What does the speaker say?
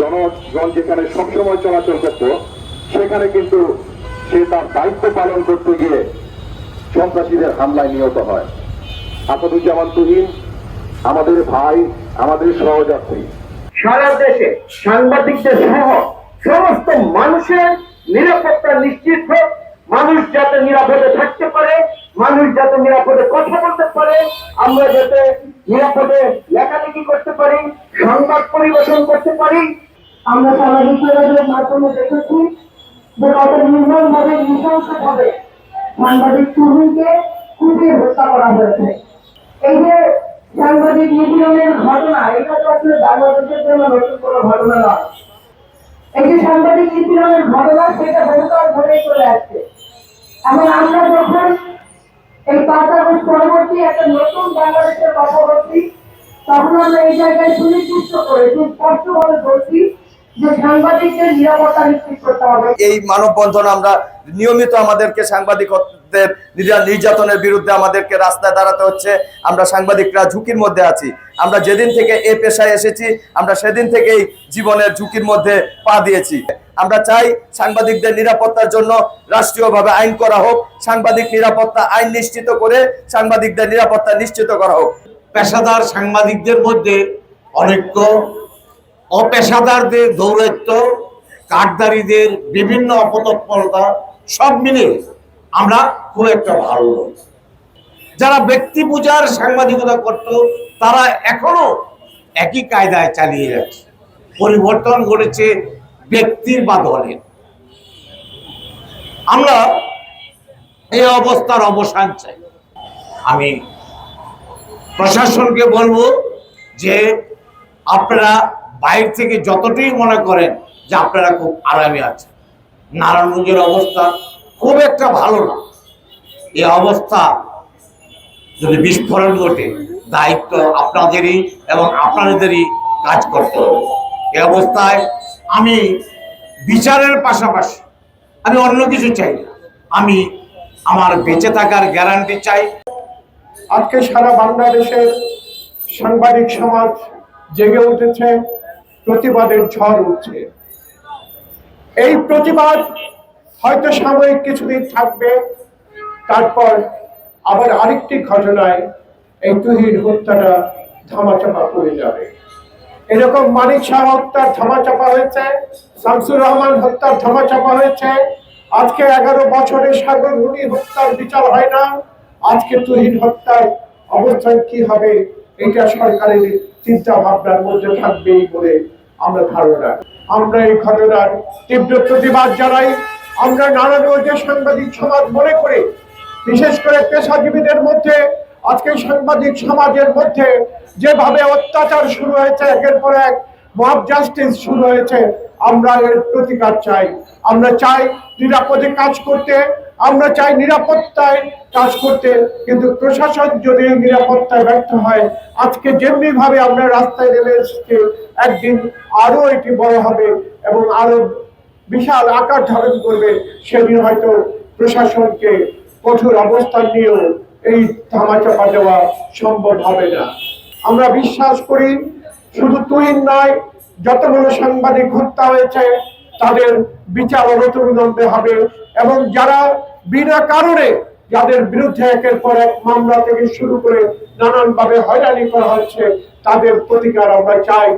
জনগণ যেখানে সবসময় চলাচল করত, সেখানে কিন্তু সে তার দায়িত্ব পালন করতে গিয়ে সন্ত্রাসীদের হামলায় নিহত হয়। আসাদুজ্জামান তুহিন, আমাদের ভাই, আমাদের সহযাত্রী। সারা দেশে সাংবাদিকদের সহ সমস্ত মানুষের নিরাপত্তা নিশ্চিত হোক। মানুষ যাতে নিরাপদে থাকতে পারে, মানুষ যাতে নিরাপদে কথা বলতে পারে, আমরা যাতে নিরাপদে লেখালেখি করতে পারি, সংবাদ পরিবেশন করতে পারি আমরা সামাজিক যোগাযোগের মাধ্যমে দেখেছি যে কত নির্মমভাবে নৃশংসভাবে সাংবাদিক তুহিনকে কুপিয়ে হত্যা করা হয়েছে। এই যে সাংবাদিক নিপীড়নের ঘটনা, এটা তো আসলে বাংলাদেশের জন্য নতুন কোনো ঘটনা নয়। এই যে সাংবাদিক নিপীড়নের ঘটনা, সেটা বহুকাল ধরেই চলে আসছে। এবং আমরা যখন এই পাঁচ আগস্ট পরবর্তী একটা নতুন বাংলাদেশের কথা বলছি তখন আমরা এই জায়গায় সুনির্দিষ্ট করে, সুস্পষ্টভাবে বলছি এই মানববন্ধন আমরা নিয়মিত আমাদেরকে সাংবাদিকদের নির্যাতনের বিরুদ্ধে আমাদেরকে রাস্তায় দাঁড়াতে হচ্ছে। আমরা সাংবাদিকরা ঝুঁকির মধ্যে আছি। আমরা যেদিন থেকে এ পেশায় এসেছি আমরা সেদিন থেকেই জীবনের ঝুঁকির মধ্যে পা দিয়েছি। আমরা চাই সাংবাদিকদের নিরাপত্তার জন্য রাষ্ট্রীয়ভাবে আইন করা হোক সাংবাদিক নিরাপত্তা আইন নিশ্চিত করে সাংবাদিকদের নিরাপত্তা নিশ্চিত করা হোক। পেশাদার সাংবাদিকদের মধ্যে অনেক অপেশাদারদের দৌরাত্য কাঠদারিদের বিভিন্ন অপতৎপরতা সব মিলে আমরা খুব একটা ভালো। যারা ব্যক্তি পূজার সাংবাদিকতা করত, তারা এখনও একই কায়দায় চালিয়ে যাচ্ছে। পরিবর্তন ঘটেছে ব্যক্তির বা দলের। আমরা এই অবস্থার অবসান চাই। আমি প্রশাসনকে বলব যে আপনারা বাইরে থেকে যতটুকু মনে করেন যে আপনারা খুব আরামে আছেন। নারায়ণগঞ্জের অবস্থা খুব একটা ভালো না। এই অবস্থা যদি বিস্ফোরণ ঘটে, দায়িত্ব আপনাদেরই এবং আপনাদেরই কাজ করতে হবে। এই অবস্থায় আমি বিচারের পাশাপাশি আমি অন্য কিছু চাই না। আমি আমার বেঁচে থাকার গ্যারান্টি চাই। আজকে সারা বাংলাদেশের সাংবাদিক সমাজ জেগে উঠেছে, প্রতিবাদের ঝড় উঠছে। এই প্রতিবাদ হয়তো সাময়িক কিছুদিন থাকবে, তারপর আবার আরেকটি ঘটনায় এই তুহির হত্যাটা ধামাচাপা পড়ে যাবে। এরকম মানিক শাহ হত্যার ধামাচাপা হয়েছে, শামসুর রহমান হত্যার ধামাচাপা হয়েছে, আজকে এগারো বছরে সাগর রুনি হত্যার বিচার হয় না, আজকে তুহিন হত্যার অবস্থান কি হবে, এটা সরকারের চিন্তা ভাবনার মধ্যে থাকবেই বলে আমরা ধারণা আমরা এই ঘটনার তীব্র প্রতিবাদ জানাই। আমরা নারায়ণগঞ্জের সাংবাদিক সমাজ মনে করে, বিশেষ করে পেশাজীবীদের মধ্যে, আজকে সাংবাদিক সমাজের মধ্যে যেভাবে অত্যাচার শুরু হয়েছে, একের পর এক মব জাস্টিস শুরু হয়েছে আমরা এর প্রতিকার চাই। আমরা চাই নিরাপদে কাজ করতে, আমরা চাই নিরাপত্তায় কাজ করতে, কিন্তু প্রশাসন যদি নিরাপত্তায় ব্যর্থ হয়, আজকে যেমনি ভাবে আমরা রাস্তায় নেমে এসেছি, একদিন আরও এটি বড় হবে এবং আরও বিশাল আকার ধারণ করবে, সেদিন হয়তো প্রশাসনকে কঠোর অবস্থান নিয়েও এই ধামাচাপা দেওয়া সম্ভব হবে না। আমরা বিশ্বাস করি, শুধু তুহিন নয় যতগুলো সাংবাদিক হত্যা হয়েছে, তাদের বিচার অনতবিলম্বে হবে এবং যারা বিনা কারণে যাদের বিরুদ্ধে একের পর এক মামলা থেকে শুরু করে নানানভাবে হয়রানি করা হচ্ছে, তাদের প্রতিকার আমরা চাই।